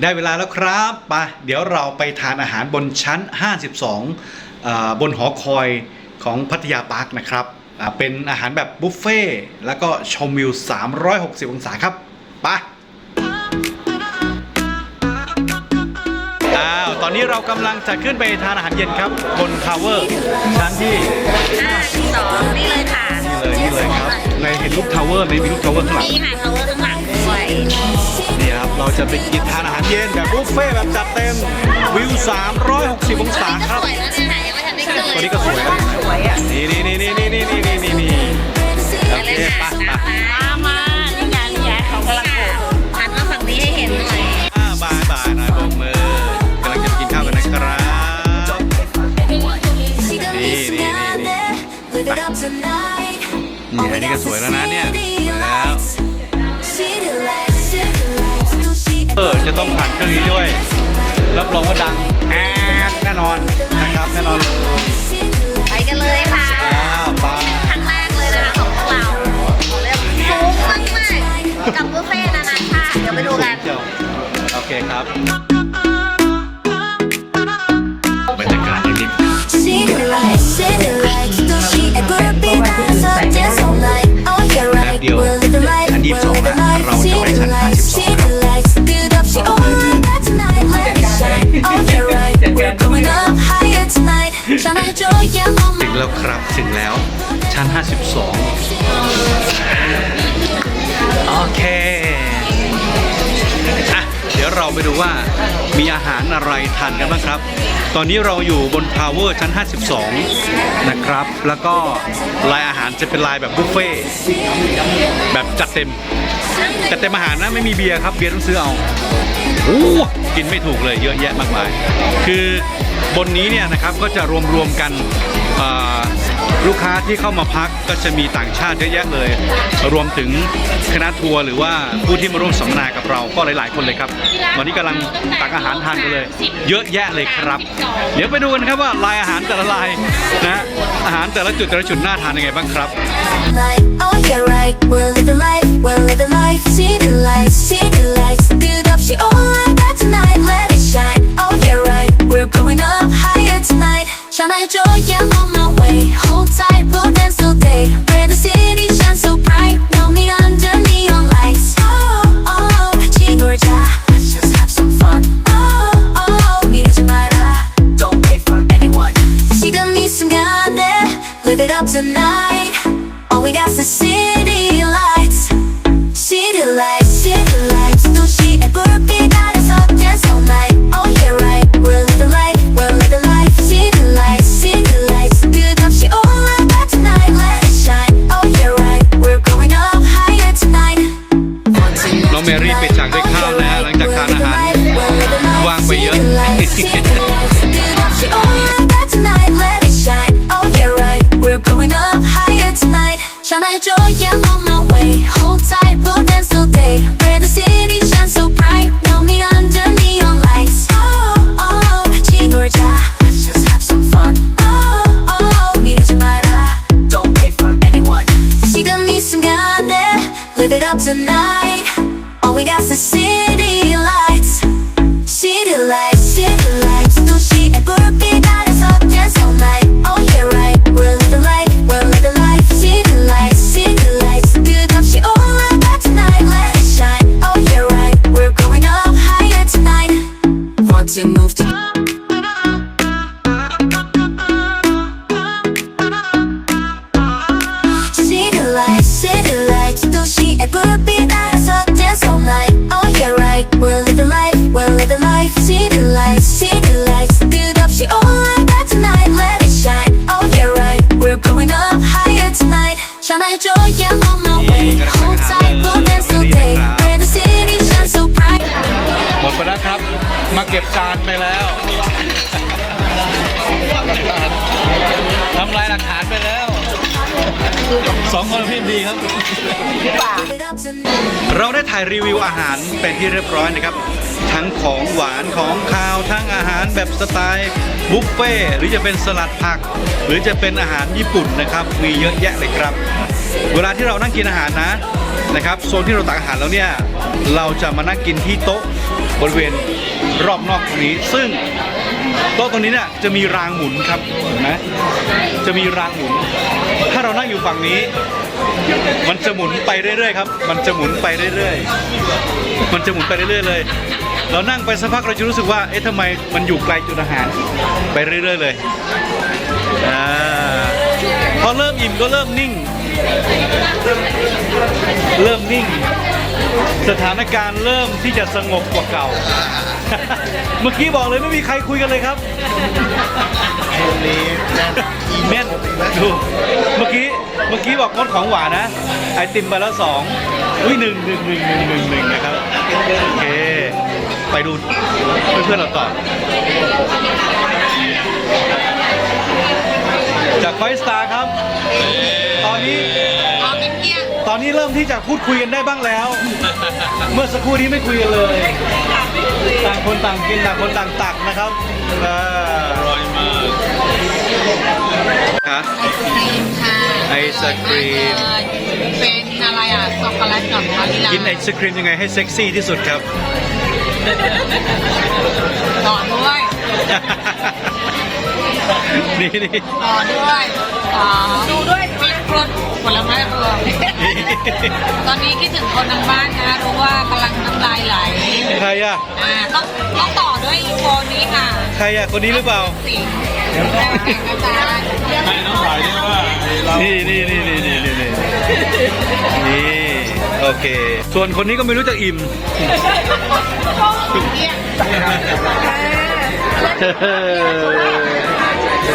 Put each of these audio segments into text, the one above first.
ได้เวลาแล้วครับไปเดี๋ยวเราไปทานอาหารบนชั้น 52อ่าบนหอคอยของพัทยาปาร์คนะครับอ่าเป็นอาหารแบบบุฟเฟ่ต์แล้วก็ชมวิว 360 องศาครับไปอ้าว ตอนนี้เรากำลังจะขึ้นไปทานอาหารเย็นครับ บนทาวเวอร์ชั้นที่ห้าที่สองนี่เลยค่ะ นี่เลยนี่เลยครับในเห็นรูปทาวเวอร์ไหมมีรูปทาวเวอร์ข้างหลังมีค่ะ cover ข้างหลังด้วยนี่ครับ เราจะไปกินทานอาหารเย็นแบบบุฟเฟ่ต์แบบจัดเต็มวิว 360 องศาครับสวยแล้วเนี่ยค่ะยังไม่ทันได้ขึ้นเลยตัวนี้ก็สวยแล้วสวยอะนี่นี่นี่นี่นี่นี่นี่นี่นี่โอไปเคเลยไปค่ะไป นเครื่องนี้ด้วยรับรองว่าดังแอดแน่นอนนะครับแน่นอนไปกันเลยค่ะอ้าวไปครั้งแรกเลยนะคะของพวกเราเรียกสูงมากมากๆกับบุฟเฟ่ต์นานาชาติเดี๋ยวไปดูกันเดี๋ยวโอเคครับบ ครับถึงแล้วชั้น 52 โอเคอะเดี๋ยวเราไปดูว่ามีอาหารอะไรทานกันบ้างครับ ตอนนี้เราอยู่บนทาวเวอร์ชั้น 52 นะครับ แล้วก็ลายอาหารจะเป็นลายแบบบุฟเฟ่ต์แบบจัดเต็มจัดเต็มอาหารนะไม่มีเบียร์ครับเบียร์ต้องซื้อเอาโอ้กินไม่ถูกเลยเยอะแยะมากมาย คือบนนี้เนี่ยนะครับก็จะรวมรวมๆกัน ลูกค้าที่เข้ามาพักก็จะมีต่างชาติเยอะแยะเลย รวมถึงคณะทัวร์หรือว่าผู้ที่มาร่วมสัมมนากับเราก็หลาย ๆ คนเลยครับวันนี้กำลังตักอาหารทานกันเลย เยอะแยะเลยครับ เดี๋ยวไปดูกันครับว่าลายอาหารแต่ละลายนะอาหารแต่ละจุดแต่ละจุดน่าทานยังไงบ้างครับ we're living life, we're living life. See the light, see the light. up tonight. All we got's the city lights. City lights, city lights. 도시의 불빛 아래서 dance all night. Oh yeah right, we're living life, we're living life. City lights, city lights. 끝없이 올라가 tonight, let it shine. Oh yeah right, we're going up higher tonight. น้องแมรี่ไปจากด้วยข้าวนะฮะหลังจากทานอาหารวางไปเยอะ จานไปแล้วทำลายหลักฐานไปแล้ว สองคนพี่ดีครับ เราได้ถ่ายรีวิวอาหารเป็นที่เรียบร้อยนะครับ ทั้งของหวานของคาวทั้งอาหารแบบสไตล์บุฟเฟ่หรือจะเป็นสลัดผัก หรือจะเป็นอาหารญี่ปุ่นนะครับ มีเยอะแยะเลยครับ เวลาที่เรานั่งกินอาหารนะนะครับโซนที่เราตักอาหารแล้วเนี่ย เราจะมานั่งกินที่โต๊ะบริเวณ รอบนอกตรงนี้ซึ่งโต๊ะตรงนี้เนี่ยจะมีรางหมุนครับเห็นไหมจะมีรางหมุน ถ้าเรานั่งอยู่ฝั่งนี้ มันจะหมุนไปเรื่อยๆครับ มันจะหมุนไปเรื่อยๆ มันจะหมุนไปเรื่อยๆเลย เรานั่งไปสักพักเราจะรู้สึกว่า เอ๊ะทำไมมันอยู่ไกลจุดอาหาร ไปเรื่อยๆเลย อ่า พอเริ่มอิ่มก็เริ่มนิ่ง เริ่มนิ่ง สถานการณ์เริ่มที่จะสงบกว่าเก่า เมื่อกี้บอกเลยไม่มีใครคุยกันเลยครับแม่นดูเมื่อกี้เมื่อกี้บอกงดของหวานนะ ไอติมไปแล้วสองอุ้ยหนึ่งหนึ่งหนึ่งหนึ่งหนึ่งหนึ่งนะครับโอเคไปดูเพื่อนๆเราต่อ จากไฟสตาร์ครับต อนนี้พอเป็นเกี้ยงตอนนี้เริ่มที่จะพูดคุยกันได้บ้างแล้ว เมื่อสักครู่นี้ไม่คุยกันเลย ต่างคนต่างกินต่างคนต่างตักนะครับอร่อยมากฮะไอศครีมค่ะไอศกรีม เป็นอะไรอะช็อกโกแลตกับวานิลากินไอศครีมยังไงให้เซ็กซี่ที่สุดครับ ต่อด้วยนี่นี่ต่อด้วยต่อดูด้วย ตอนนี้คิดถึงคนทางบ้านนะรู้ว่ากำลังน้ำลายไหลใครอะอ่าต้องต้องต่อด้วยอีโฟนนี้ค่ะใครอะคนนี้หรือเปล่า สิงห์ได้แข่งอาจารย์นี่นี่นี่นี่นี่นี่นี่นี่โอเค ส่วนคนนี้ก็ไม่รู้จักอิ่ม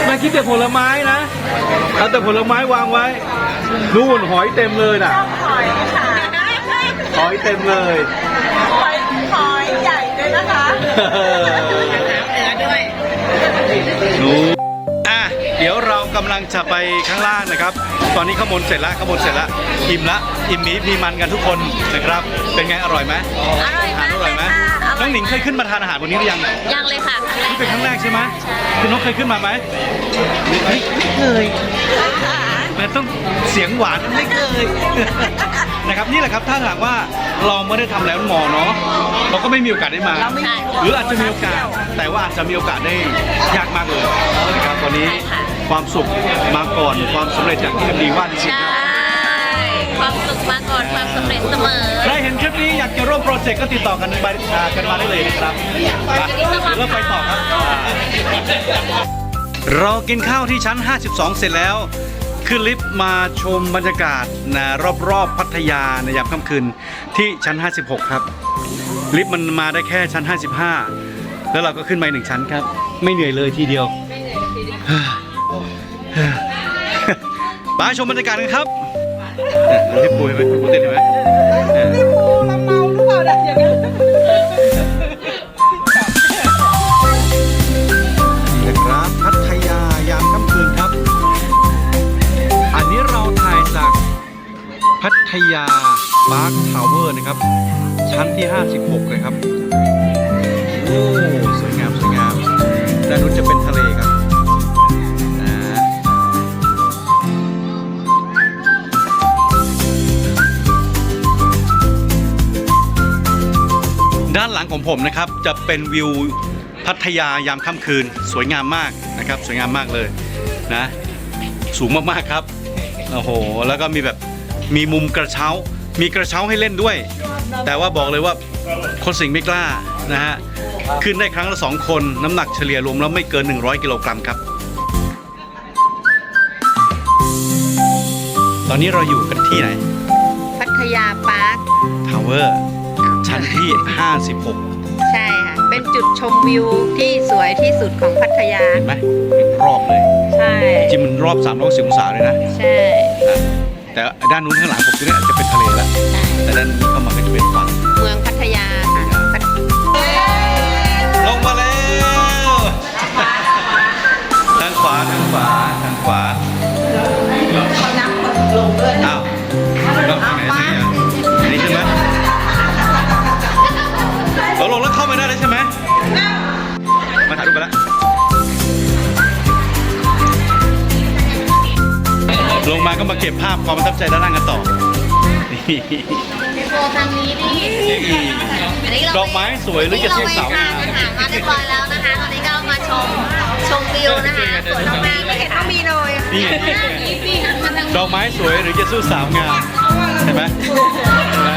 มาคิดแต่ผลไม้นะเอาแต่ผลไม้วางไว้ นู่นหอยเต็มเลยน่ะหอยค่ะหอยเต็มเลย หอยหอยใหญ่ด้วยนะคะเนื้อด้วยดูอะ เดี๋ยวเรากำลังจะไปข้างล่างนะครับ ตอนนี้ขมนเสร็จแล้วขมนเสร็จแล้วอิ่มละ อิ่มหมีพีมันกันทุกคนนะครับ เป็นไงอร่อยไหมอร่อยอาหามารกอร่อยไหมเลยค่ะน้องหนิงเคยขึ้นมาทานอาหารวันนี้หรือยัง ยังเลยค่ะครั้งแรกนี่เป็นครั้งแรกใช่ไหมคุณนกเคยขึ้นมาไหมไม่ไม่เคย แต่ต้องเสียงหวานไม่เคยนะครับนี่แหละครับถ้าหากว่าเราไม่ได้ทำแล้วหมอเนาะเราก็ไม่มีโอกาสได้มาใช่หรืออาจจะมีโอกาส แต่ว่าอาจจะมีโอกาสได้ยากมากเลยนะครับวันนี้ความสุขมาก่อนความสำเร็จอย่างที่ดีว่าจริงใช่ ๆครับ ความสุขมาก่อนความสำเร็จเสมอ ใครเห็นคลิปนี้อยากจะร่วมโปรเจกต์ก็ติดต่อกันไปอ่ากันมาได้เลยนะครับไปเริ่มไปต่อครับอ่าเรากินข้าวที่ชั้น 52 เสร็จแล้ว ขึ้นลิฟต์มาชมบรรยากาศนะรอบๆพัทยาในยามค่ำคืนที่ชั้น 56 ครับ ลิฟต์มันมาได้แค่ชั้น 55 แล้วเราก็ขึ้นไปหนึ่งชั้นครับ ไม่เหนื่อยเลยทีเดียวไปชมบรรยากาศกันครับลิฟต์ปุยไหมปูตินเห็นไหม พัทยาปาร์คทาวเวอร์นะครับ ชั้นที่ 56 เลยครับ โอ้ สวยงามสวยงามด้านนู้นจะเป็นทะเลครับนะด้านหลังของผมนะครับจะเป็นวิวพัทยายามค่ำคืน สวยงามมากนะครับ สวยงามมากเลยนะ สูงมากๆครับโอ้โหแล้วก็มีแบบ มีมุมกระเช้า มีกระเช้าให้เล่นด้วย แต่ว่าบอกเลยว่าคนสิงห์ไม่กล้านะฮะขึ้นได้ครั้งละสองคนน้ำหนักเฉลี่ยรวมแล้วไม่เกิน 100 กิโลกรัมครับ ตอนนี้เราอยู่กันที่ไหน พัทยาปาร์คทาวเวอร์ชั้นที่ 56 ใช่ค่ะ เป็นจุดชมวิวที่สวยที่สุดของพัทยา เห็นไหมเป็นรอบเลย ใช่จริงมันรอบ360องศาเลยนะ ใช่ แต่ด้านนู้นข้างหลังผมตรงนี้อาจจะเป็นทะเลแล้วใช่แต่ด้านนี้เข้ามาก็จะเป็นฝั่งเมืองพัทยาค่ะพัทลงมา มาก็มาเก็บภาพความประทับใจด้านล่างกันต่อนี่โชว์ทางนี้ดิอันนี้เราดอกไม้สวยหรือจะสู้สาวงามอาหารมาเรียบร้อยแล้วนะคะตอนนี้ก็มาชมชมวิวนะคะสวยมากๆไม่เห็นว่ามีเลยนี่นี่มันทางดอกไม้สวยหรือจะสู้สาวงามเห็นไหมเห็นไหม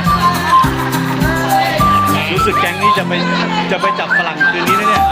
รู้สึกแก๊งนี้จะไปจะไปจับฝรั่งคืนนี้นะเนี่ย